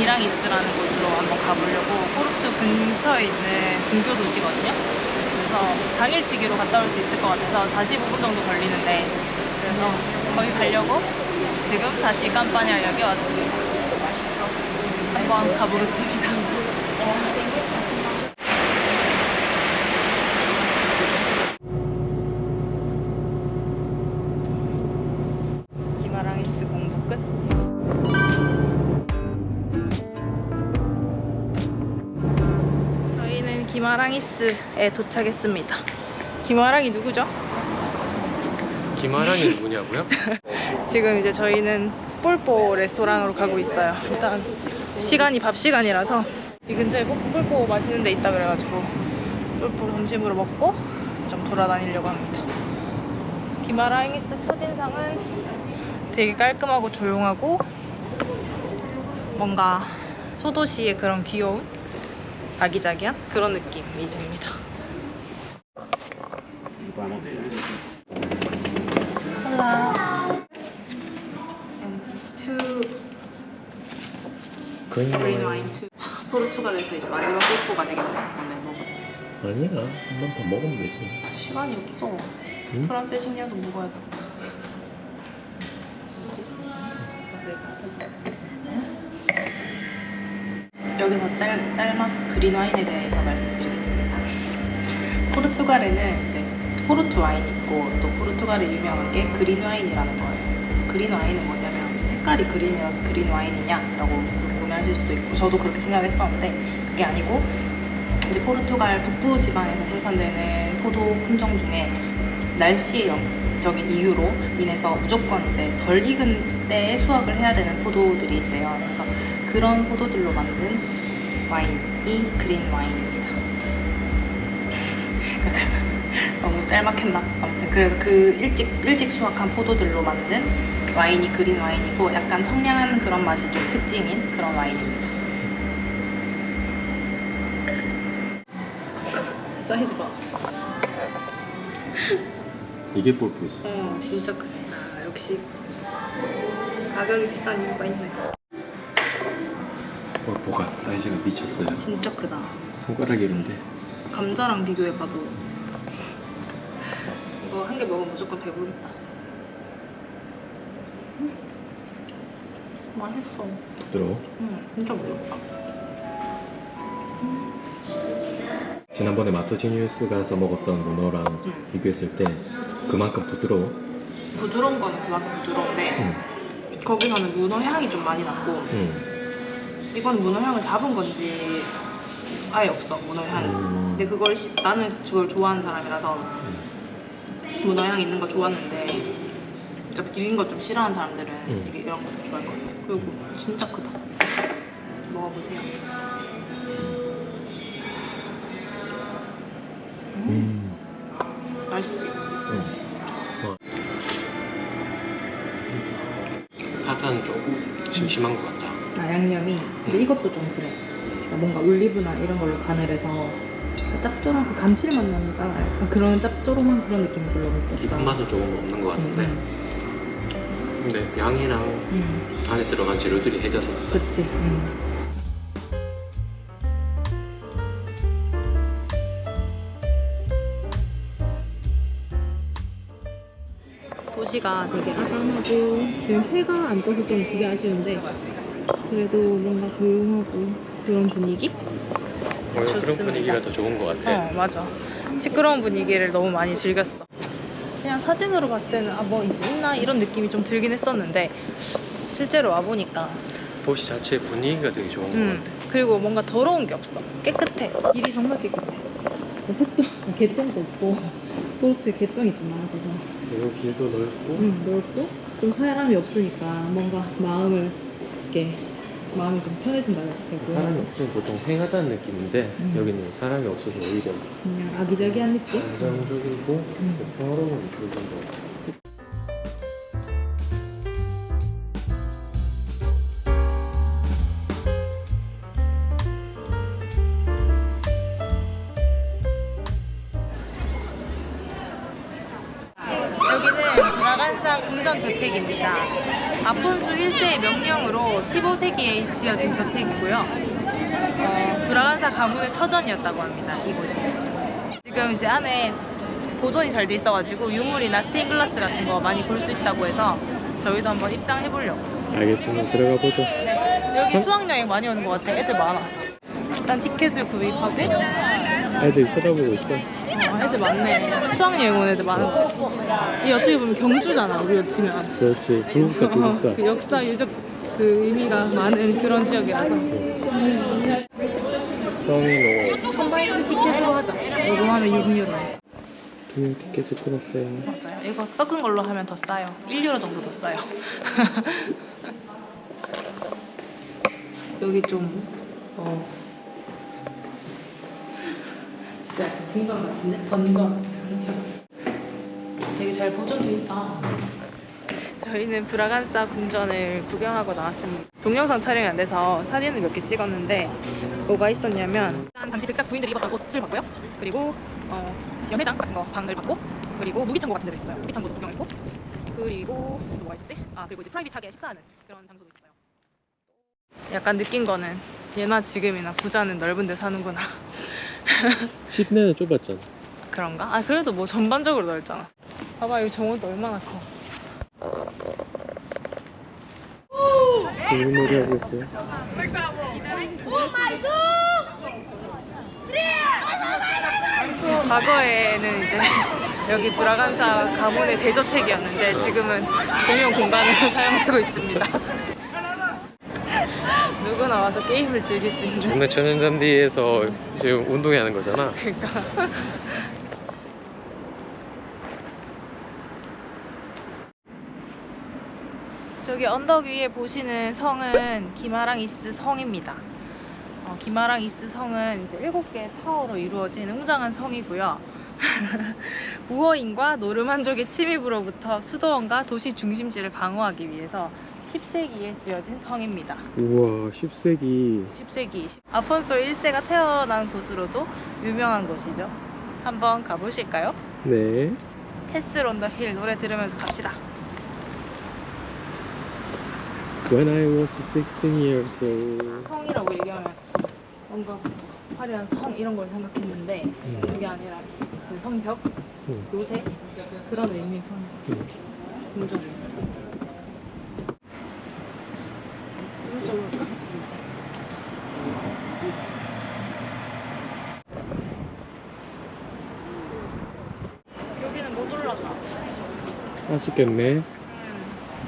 미랑이스라는 곳으로 한번 가보려고 포르투 근처에 있는 근교 도시거든요. 그래서 당일치기로 갔다 올 수 있을 것 같아서 45분 정도 걸리는데 그래서 거기 가려고 지금 다시 깜빠냐역에 왔습니다. 맛있어 한번 가보겠습니다. 기마랑이스에 도착했습니다. 기마랑이 누구죠? 김아랑이 누구냐고요? 지금 이제 저희는 폴포 레스토랑으로 가고 있어요. 일단 시간이 밥 시간이라서 이 근처에 폴- 폴포 맛있는 데 있다 그래가지고 폴포 점심으로 먹고 좀 돌아다니려고 합니다. 기마랑이스 첫인상은 되게 깔끔하고 조용하고 뭔가 소도시의 그런 귀여운 아기자기한 그런 느낌이 듭니다. 콜라. 투 그린 와인 투. 포르투갈에서 이제 마지막 뽀뽀가 되겠네. 오늘 먹을. 아니야 한번 더 먹으면 되지 시간이 없어. 응? 프랑스 식량도 먹어야 돼. 여기서 짤, 짤막 그린 와인에 대해서 말씀드리겠습니다. 포르투갈에는 이제 포르투 와인 있고 또 포르투갈에 유명한 게 그린 와인이라는 거예요. 그래서 그린 와인은 뭐냐면 이제 색깔이 그린이라서 그린 와인이냐라고 궁금해하실 수도 있고 저도 그렇게 생각했었는데 그게 아니고 이제 포르투갈 북부 지방에서 생산되는 포도 품종 중에 날씨의 영적인 이유로 인해서 무조건 이제 덜 익은 때에 수확을 해야 되는 포도들이 있대요. 그래서 그런 포도들로 만든 와인이 그린 와인입니다. 너무 짤막했나? 아무튼 그래서 그 일찍 일찍 수확한 포도들로 만든 와인이 그린 와인이고 약간 청량한 그런 맛이 좀 특징인 그런 와인입니다. 사이즈 봐. 이게 볼포지 어, 진짜 그래. 아, 역시 가격이 비싼 이유가 있네. 볼포가 사이즈가 미쳤어요 진짜 크다. 손가락 이런데 감자랑 비교해봐도 이거 한 개 먹으면 무조건 배부르겠다. 음. 맛있어. 부드러워 응, 진짜 부드럽다. 지난번에 마토지니우스 가서 먹었던 문어랑 응. 비교했을 때 그만큼 부드러워 부드러운 거는 그만큼 부드러운데 응. 거기서는 문어 향이 좀 많이 났고 응. 이건 문어 향을 잡은 건지 아예 없어 문어 향이. 음. 근데 그걸 시- 나는 그걸 좋아하는 사람이라서 문어 향 있는 거 좋았는데 좀 비린 거 좀 싫어하는 사람들은 음. 이런 거더 좋아할 것 같아. 그리고 진짜 크다. 먹어보세요. 음, 음. 맛있지? 응. 어. 파타는 조금 심심한 것 같다 아 양념이. 근데 이것도 좀 그래. 그러니까 뭔가 올리브나 이런 걸로 간을 해서 짭조름하고 감칠맛 나는 까 약간 그런 짭조름한 그런 느낌이 별로 없어. 깊은 맛은 조금 없는 것 같은데 근데 양이랑 음, 안에 들어간 재료들이 해져서 그치. 음. 도시가 되게 아담하고 지금 해가 안 떠서 좀 그게 아쉬운데 그래도 뭔가 조용하고 그런 분위기? 그런 좋습니다. 분위기가 더 좋은 것 같아 어 맞아 시끄러운 분위기를 너무 많이 즐겼어 그냥 사진으로 봤을 때는 아 뭐 있나 이런 느낌이 좀 들긴 했었는데 실제로 와보니까 도시 자체 분위기가 되게 좋은 음, 것 같아 그리고 뭔가 더러운 게 없어. 깨끗해. 길이 정말 깨끗해. 새똥, 개똥도 없고, 포르투에 개똥이 좀 많았어서. 그리고 길도 넓고 음, 넓고, 좀 사람이 없으니까 뭔가 마음을, 이렇게, 마음이 좀 편해진다 해야 되고. 사람이 없으면 보통 횡하다는 느낌인데 음. 여기는 사람이 없어서 오히려 그냥 아기자기한 느낌? 안정적이고 음. 평화로운 그런 것 같아 여기는 브라간사 궁전 저택입니다. 아폰수 1세의 명령으로 15세기에 지어진 저택이고요. 어, 브라간사 가문의 터전이었다고 합니다. 이곳이. 지금 이제 안에 보존이 잘 돼 있어가지고 유물이나 스테인글라스 같은 거 많이 볼 수 있다고 해서 저희도 한번 입장해 보려고. 알겠습니다. 들어가 보죠. 여기 선- 수학여행 많이 오는 것 같아. 애들 많아. 일단 티켓을 구입하고. 애들 쳐다보고 있어. 어, 애들 많네. 수학여행 온 애들 많은 거. 이 어떻게 보면 경주잖아. 우리로 치면. 그렇지. 불국사, 불국사. 그 역사 유적 그 의미가 많은 그런 지역이라서. 성인 오 컴바인드 티켓으로 하자. 이거 하면 6유로. 두명 티켓을 끊었어요. 맞아요. 이거 섞은 걸로 하면 더 싸요. 1유로 정도 더 싸요. 여기 좀 어. 진짜 궁전 같은데? 던전. 되게 잘 보존돼 있다. 저희는 브라간사 궁전을 구경하고 나왔습니다. 동영상 촬영이 안 돼서 사진을 몇 개 찍었는데 뭐가 있었냐면 일단 당시 백작 부인들이 입었던 옷을 봤고요. 그리고 어, 연회장 같은 거 방을 봤고 그리고 무기창고 같은 데도 있어요. 무기창고도 구경했고 그리고 또 뭐가 있었지? 아 그리고 이제 프라이빗하게 식사하는 그런 장소도 있어요. 약간 느낀 거는 예나 지금이나 부자는 넓은 데 사는구나. 씹내는 좁았잖아. 그런가? 아 그래도 뭐 전반적으로 넓잖아. 봐봐 여기 정원도 얼마나 커. 재밌는 놀이 하고 있어요. 과거에는 이제 여기 브라간사 가문의 대저택이었는데 지금은 공용 공간으로 사용되고 있습니다. 누구나 와서 게임을 즐길 수 있는. 근데 전현잔디에서 지금 운동하는 거잖아. 그러니까. 저기 언덕 위에 보시는 성은 기마랑 이스 성입니다. 어, 기마랑 이스 성은 이제 일곱 개의 타워로 이루어진 웅장한 성이고요. 우어인과 노르만족의 침입으로부터 수도원과 도시 중심지를 방어하기 위해서 10세기에 지어진 성입니다. 우와, 10세기. 10세기 아폰소 1세가 태어난 곳으로도 유명한 곳이죠. 한번 가보실까요? 네. 캐슬 온 더 힐 노래 들으면서 갑시다. When I was 16 years old. 성이라고 얘기하면 뭔가 화려한 성 이런 걸 생각했는데 음. 그게 아니라 그 성벽, 음. 요새 그런 의미의 성. 음. 궁전. 오른쪽으로 갈까? 여기는 못 올라가. 아쉽겠네. 음,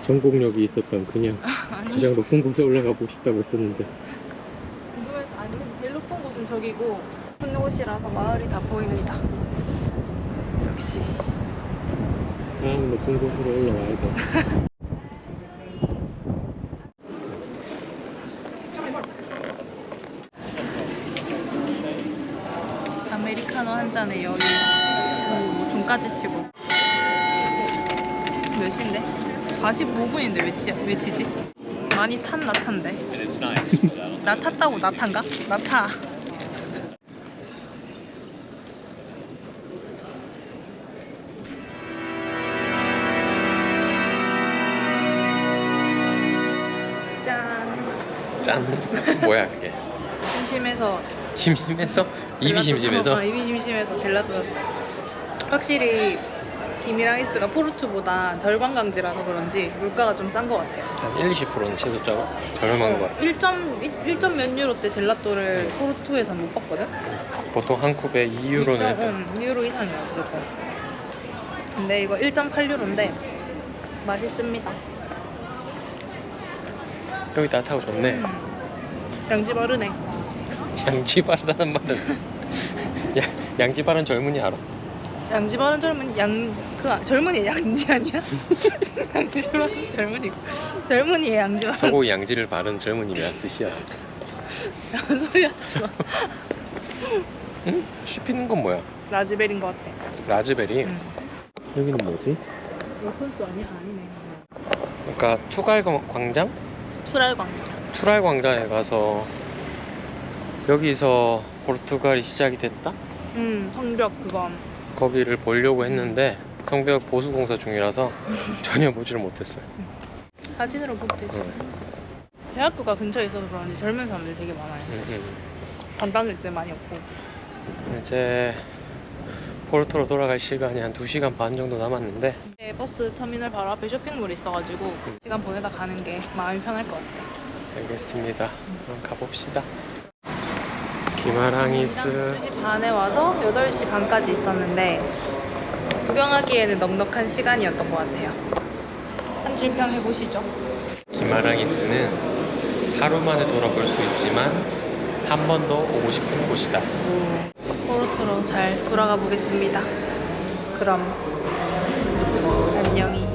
전곡역이 있었던 그냥 아니. 가장 높은 곳에 올라가고 싶다고 했었는데. 궁금해서 아니 근데 제일 높은 곳은 저기고 높은 곳이라서 마을이 다 보입니다. 역시 사람은 높은 곳으로 올라와야 돼. 아메리카노 한 잔에 여유. 그리고 뭐 돈까지 치고. 몇 시인데? 45분인데 왜, 치, 왜 치지? 많이 탄 나탄데. 나 탔다고 나탄가? 나 타. 짠. 짠. 뭐야 그게? 심심해서 심심해서? 입이 젤라또 심심해서? 입이 심심해서 젤라또였어요. 확실히 김이랑이스가 포르투보다 덜 관광지라서 그런지 물가가 좀 싼 것 같아요. 한 1, 20%는 최소 짜고 저렴한 거야. 1점 1점 몇 유로 때 젤라또를 포르투에서 못 봤거든. 보통 한 컵에 2유로는 했다. 응, 유로 이상이야 무조건. 근데 이거 1.8유로인데 맛있습니다. 여기 따뜻하고 좋네. 음. 양지 바르네. 양지바르다는 말은 야, 양지바른 젊은이 알아? 양지 바른 젊은 양그 젊은이 양지 아니야? 양지 바른 젊은이 젊은이의 양지 바른 소고기 양지를 바른 젊은이란 뜻이야. 무슨 소리 하지 마. 응? 씹히는 건 뭐야? 라즈베리인 것 같아. 라즈베리. 응. 여기는 뭐지? 요콘수 아니야 아니네. 그러니까 투갈 광장? 투랄광. 투랄 광장에 가서 여기서 포르투갈이 시작이 됐다? 음 성벽 그건. 거기를 보려고 했는데 성벽 보수 공사 중이라서 전혀 보지를 못했어요. 사진으로 보면 되지. 응. 대학교가 근처에 있어서 그런지 젊은 사람들이 되게 많아요. 음, 음. 관광객들 많이 없고. 이제 포르토로 돌아갈 시간이 한 2시간 반 정도 남았는데 네, 버스 터미널 바로 앞에 쇼핑몰이 있어가지고 시간 보내다 가는 게 마음이 편할 것 같아. 알겠습니다. 그럼 가봅시다. 기마랑이스 2시 반에 와서 8시 반까지 있었는데 구경하기에는 넉넉한 시간이었던 것 같아요. 한 줄평 해보시죠. 기마랑이스는 하루 만에 돌아볼 수 있지만 한 번 더 오고 싶은 곳이다. 포르토로 잘 돌아가 보겠습니다. 그럼 안녕히.